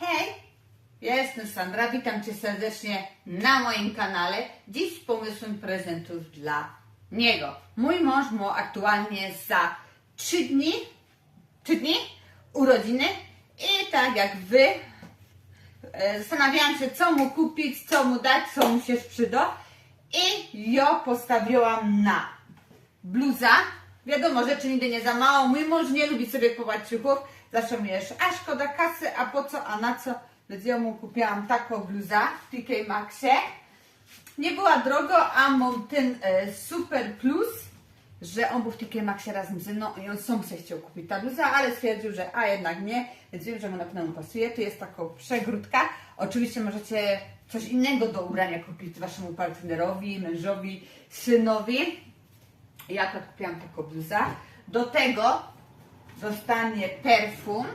Hej, jestem Sandra, witam Cię serdecznie na moim kanale. Dziś z pomysłem prezentów dla niego. Mój mąż ma aktualnie za 3 dni, 3 dni urodziny i tak jak Wy e, zastanawiałam się, co mu kupić, co mu dać, co mu się przyda i ja postawiłam na bluza. Wiadomo, rzeczy nigdy nie za mało. Mój mąż nie lubi sobie kupować ciuchów. Jeszcze, a szkoda kasy, a po co, a na co? Więc ja mu kupiłam taką bluza w TK Maxie. Nie była drogo, a mam ten e, super plus, że on był w TK Maxie razem ze mną i on sam sobie chciał kupić ta bluza, ale stwierdził, że a jednak nie, więc wiem, że mu na pewno pasuje. To jest taką przegródka. Oczywiście możecie coś innego do ubrania kupić waszemu partnerowi, mężowi, synowi. Ja akurat kupiłam taką bluzę. Do tego dostanie perfum.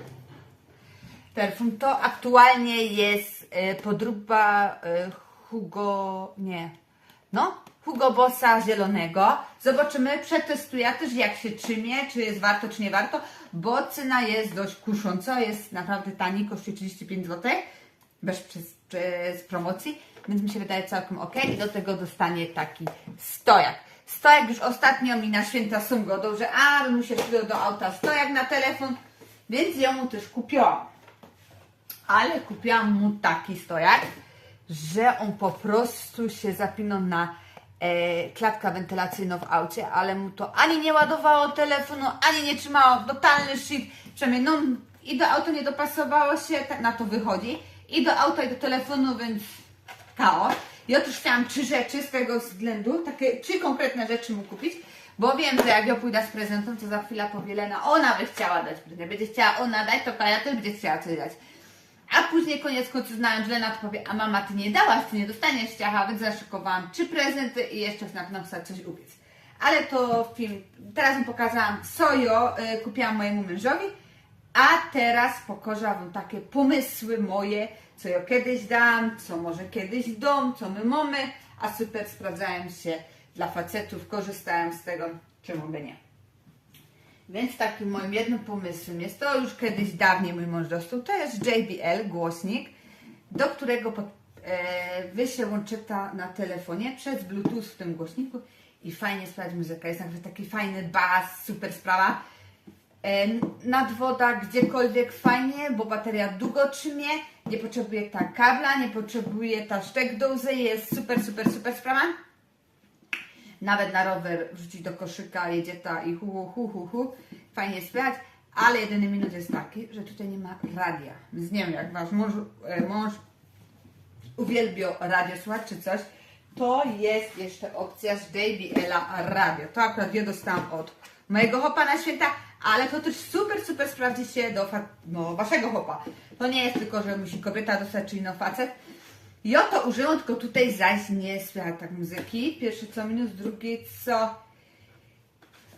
Perfum to aktualnie jest e, podróba e, Hugo, nie, no, Hugo Bossa zielonego. Zobaczymy, przetestuję też jak się trzymie, czy jest warto, czy nie warto, bo cena jest dość kusząca, jest naprawdę tani, kosztuje 35 zł, bez, przez, bez promocji, więc mi się wydaje całkiem ok. I do tego dostanie taki stojak. Stojak już ostatnio mi na święta są godą, że a, mu się przydał do auta stojak na telefon, więc ją mu też kupiłam. Ale kupiłam mu taki stojak, że on po prostu się zapinał na e, klatkę wentylacyjną w aucie, ale mu to ani nie ładowało telefonu, ani nie trzymało, totalny shit. Przynajmniej no, i do auta nie dopasowało się, tak na to wychodzi, i do auta, i do telefonu, więc chaos. Ja też chciałam trzy rzeczy z tego względu, takie trzy konkretne rzeczy mu kupić, bo wiem, że jak ja pójdę z prezentem, to za chwilę powie Lena, ona by chciała dać prezent. Będzie chciała ona dać, to Kaja też będzie chciała coś dać. A później koniec końców znając Lena, to powie, a mama, ty nie dałaś, ty nie dostaniesz ciacha, więc zaszykowałam trzy prezenty i jeszcze na chcę coś upiec. Ale to film, teraz mi pokazałam, co ja y, kupiłam mojemu mężowi, a teraz pokażę Wam takie pomysły moje, co ja kiedyś dam, co może kiedyś dom, co my mamy, a super sprawdzają się dla facetów, korzystałem z tego, czemu by nie. Więc takim moim jednym pomysłem jest to, już kiedyś dawniej mój mąż dostał, to jest JBL głośnik, do którego pod, e, wy się łączyta na telefonie przez Bluetooth w tym głośniku i fajnie słychać muzyka. Jest nawet taki fajny bas, super sprawa. E, nad woda, gdziekolwiek fajnie, bo bateria długo trzymie, nie potrzebuje ta kabla, nie potrzebuje ta sztek do jest super, super, super sprawa. Nawet na rower wrzucić do koszyka, jedzie ta i hu, hu, hu, hu, hu. fajnie słychać, ale jedyny minus jest taki, że tutaj nie ma radia. Więc nie wiem, jak wasz mąż, e, mąż uwielbiał radio słuchać czy coś, to jest jeszcze opcja z JBL-a radio. To akurat ja dostałam od mojego hopa na święta, ale to też super, super sprawdzi się do no, waszego hopa. To nie jest tylko, że musi kobieta dostać, czyli no facet. Ja to użyłam, tylko tutaj zaś nie słychać tak muzyki. Pierwszy co minus, drugi co...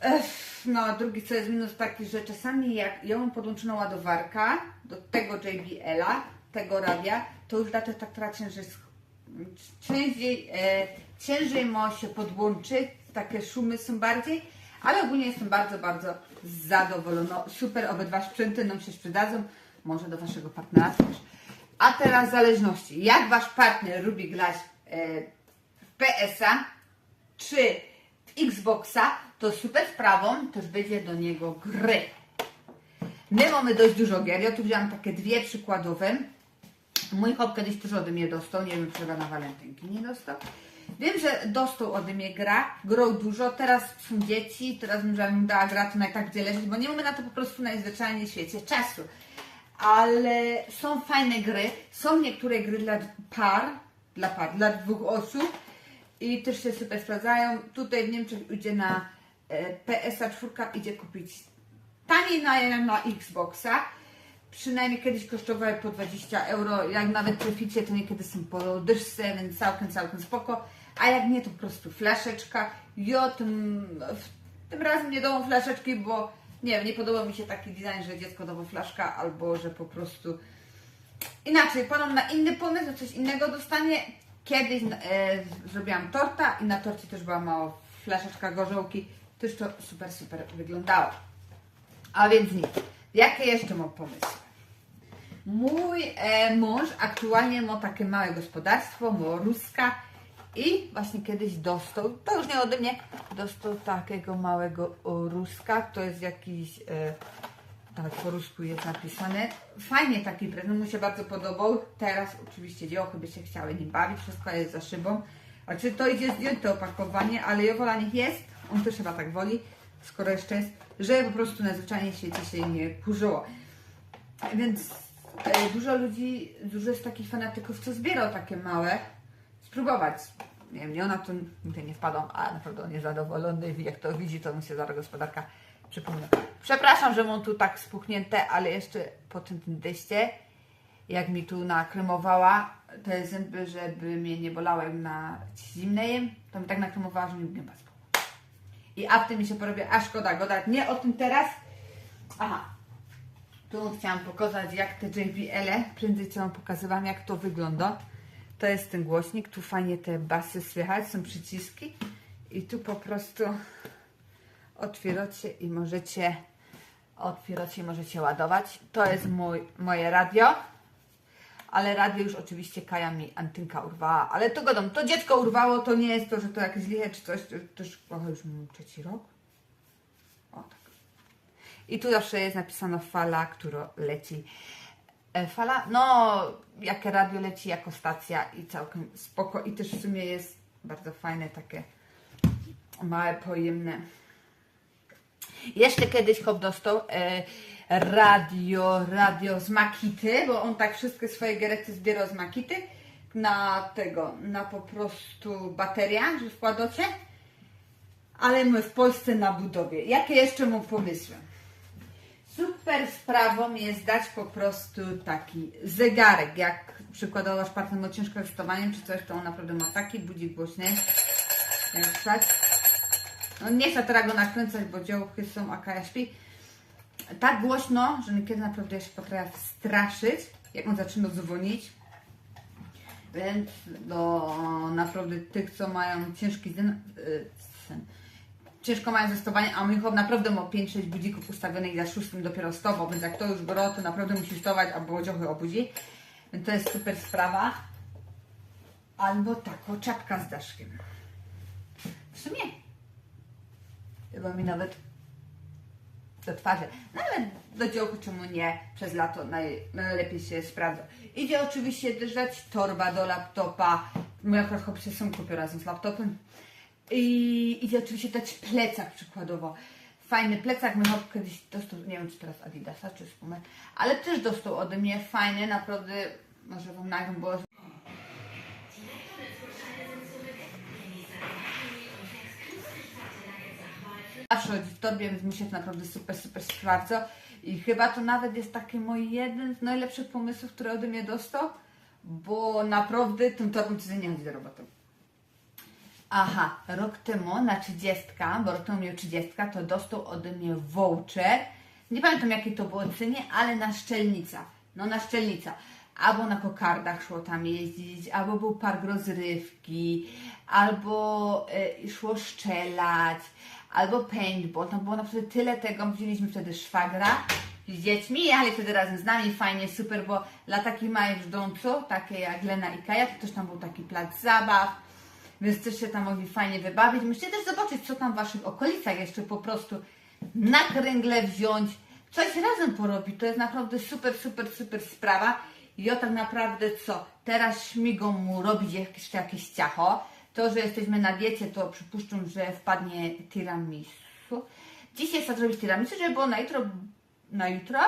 Ech, no, drugi co jest minus taki, że czasami jak ja mam podłączoną ładowarkę do tego JBL-a, tego radia, to już data tak że jest ciężej, e, ciężej ma się podłączyć, takie szumy są bardziej, ale ogólnie jestem bardzo, bardzo zadowolona. Super, obydwa sprzęty nam się przydadzą, może do Waszego partnera też. A teraz zależności. Jak Wasz partner lubi grać e, w PS-a czy w Xboxa, to super sprawą też będzie do niego gry. My mamy dość dużo gier. Ja tu wziąłam takie dwie przykładowe. Mój chłop kiedyś też ode mnie dostał, nie wiem, czy chyba na walentynki nie dostał. Wiem, że dostał ode mnie gra, grał dużo, teraz są dzieci, teraz bym żebym dała gra, to tak gdzie leżeć, bo nie mamy na to po prostu najzwyczajniej w świecie czasu. Ale są fajne gry, są niektóre gry dla par, dla par, dla dwóch osób i też się super sprawdzają. Tutaj w Niemczech idzie na e, PSA 4, idzie kupić taniej na, na Xboxa. Przynajmniej kiedyś kosztowały po 20 euro, jak nawet traficie, to niekiedy są po dyszce, więc całkiem, całkiem spoko. A jak nie, to po prostu flaszeczka. Tym, w- tym razem nie dałam flaszeczki, bo nie wiem, nie podoba mi się taki design, że dziecko dało flaszka, albo że po prostu inaczej, panom na inny pomysł, coś innego dostanie. Kiedyś e, zrobiłam torta i na torcie też była mało flaszeczka gorzołki. Też to super, super wyglądało. A więc nic. Jakie jeszcze mam pomysły? Mój e, mąż aktualnie ma takie małe gospodarstwo, ma ruska i właśnie kiedyś dostał, to już nie ode mnie, dostał takiego małego ruska, to jest jakiś, e, tak po rusku jest napisane. Fajnie taki prezent, mu się bardzo podobał. Teraz oczywiście dziecko by się chciały nim bawić, wszystko jest za szybą. A czy to idzie zdjęte opakowanie, ale ja wola niech jest, on też chyba tak woli, skoro jeszcze jest, że po prostu na zwyczajnie świecie się nie kurzyło. Więc e, dużo ludzi, dużo jest takich fanatyków, co zbierał takie małe, spróbować. Nie wiem, nie ona tu nigdy nie wpadła, a naprawdę on jest zadowolony jak to widzi, to mu się zaraz gospodarka przypomina. Przepraszam, że mam tu tak spuchnięte, ale jeszcze po tym teście, jak mi tu nakremowała te zęby, żeby mnie nie bolały jak na zimne jem, to mi tak nakremowała, że mi nie pasło. I a w tym mi się porobię, a szkoda gadać nie o tym teraz. Aha, tu chciałam pokazać, jak te JBL, -e, prędzej co Wam pokazywałam, jak to wygląda. To jest ten głośnik, tu fajnie te basy słychać, są przyciski i tu po prostu otwieracie i możecie otwieracie i możecie ładować. To jest mój, moje radio, ale radio już oczywiście Kaja mi antynka urwała, ale to godą, to dziecko urwało, to nie jest to, że to jakieś liche czy coś, to też trochę już mam trzeci rok. O tak. I tu zawsze jest napisana fala, która leci. E, Fala, no, jakie radio leci jako stacja i całkiem spoko. I też w sumie jest bardzo fajne, takie małe, pojemne. Jeszcze kiedyś Hop dostał e, radio, radio z Makity, bo on tak wszystkie swoje gerety zbierał z Makity na tego, na po prostu bateria, że wkładacie. Ale my w Polsce na budowie. Jakie jeszcze mu pomysły? Super sprawą jest dać po prostu taki zegarek, jak przykładowo wasz partner ma ciężko z czy coś, to on naprawdę ma taki budzik głośny. Jak wstać. No nie chcę teraz go nakręcać, bo działki są, a Kaja śpi. Tak głośno, że niekiedy naprawdę się potrafi straszyć, jak on zaczyna dzwonić. Więc do naprawdę tych, co mają ciężki sen, y, sen, ciężko mają zestowanie, a mój chłop naprawdę ma 5-6 budzików ustawionych i za szóstym dopiero stował, więc jak to już gro, to naprawdę musi wstawać, albo dziochy obudzi. Więc to jest super sprawa. Albo taką czapka z daszkiem. W sumie chyba mi nawet do twarzy, nawet do działku, czemu nie, przez lato naj, najlepiej się sprawdza. Idzie oczywiście też torba do laptopa, mój akurat chłop się sam razem z laptopem. I idzie oczywiście dać plecak przykładowo. Fajny plecak, chłop kiedyś dostał, nie wiem czy teraz Adidasa czy Spumę, ale też dostał ode mnie fajny, naprawdę, może wam nagram, bo zawsze chodzi w torbie, więc mi się to naprawdę super, super sprawdza. I chyba to nawet jest taki mój jeden z najlepszych pomysłów, który ode mnie dostał, bo naprawdę tą torbą codziennie chodzi do roboty. Aha, rok temu na 30, bo rok temu miał 30, to dostał ode mnie voucher. Nie pamiętam jakie to było cenie, ale na szczelnica. No na szczelnica. Albo na kokardach szło tam jeździć, albo był park rozrywki, albo y, szło szczelać, albo paintball. Tam było naprawdę tyle tego. Wzięliśmy wtedy szwagra z dziećmi, jechali wtedy razem z nami, fajnie, super, bo dla takich małych żdąców, takie jak Lena i Kaja, to też tam był taki plac zabaw, więc też się tam mogli fajnie wybawić. Musicie też zobaczyć, co tam w Waszych okolicach jeszcze po prostu na kręgle wziąć, coś razem porobić. To jest naprawdę super, super, super sprawa. I ja tak naprawdę co? Teraz śmigą mu robić jeszcze jakieś ciacho. To, że jesteśmy na diecie, to przypuszczam, że wpadnie tiramisu. Dzisiaj chcę zrobić tiramisu, żeby było na jutro, na jutro.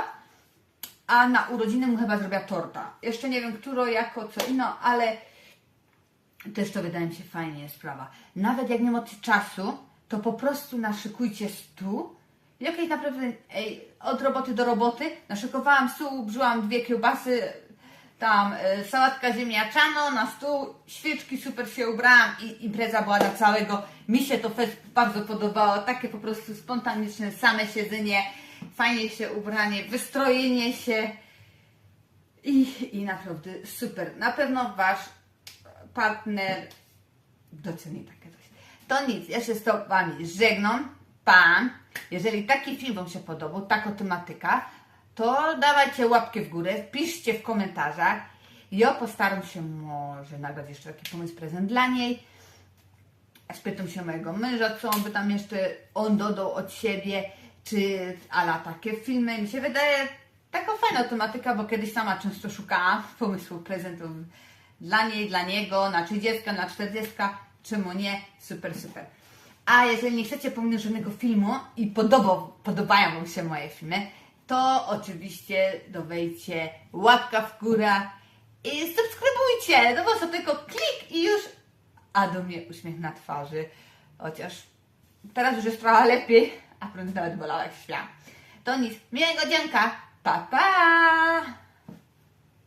A na urodziny mu chyba zrobię torta. Jeszcze nie wiem, którą, jako, co inno, ale też to wydaje mi się fajnie sprawa. Nawet jak nie macie czasu, to po prostu naszykujcie stół. I okej, naprawdę ej, od roboty do roboty naszykowałam stół, brzyłam dwie kiełbasy, tam e, sałatka ziemniaczana na stół, świeczki, super się ubrałam i impreza była dla całego. Mi się to fest bardzo podobało, takie po prostu spontaniczne, same siedzenie, fajnie się ubranie, wystrojenie się i, i naprawdę super. Na pewno Wasz partner doceni takie coś. To nic, ja się z Wami żegnam. Pan, jeżeli taki film Wam się podobał, taka tematyka, to dawajcie łapkę w górę, piszcie w komentarzach. Ja postaram się może nagrać jeszcze taki pomysł prezent dla niej. Spytam się mojego męża, co on by tam jeszcze on dodał od siebie, czy ala takie filmy. Mi się wydaje taka fajna tematyka, bo kiedyś sama często szukałam pomysłów prezentów dla niej, dla niego, na 30, na 40, czemu nie, super, super. A jeżeli nie chcecie pominąć żadnego filmu i podoba, podobają Wam się moje filmy, to oczywiście dowejdźcie łapka w górę i subskrybujcie. No to tylko klik i już a do mnie uśmiech na twarzy. Chociaż teraz już jest trochę lepiej, a prąd nawet bolała jak świat. To nic. Miłego dzienka. Pa, pa!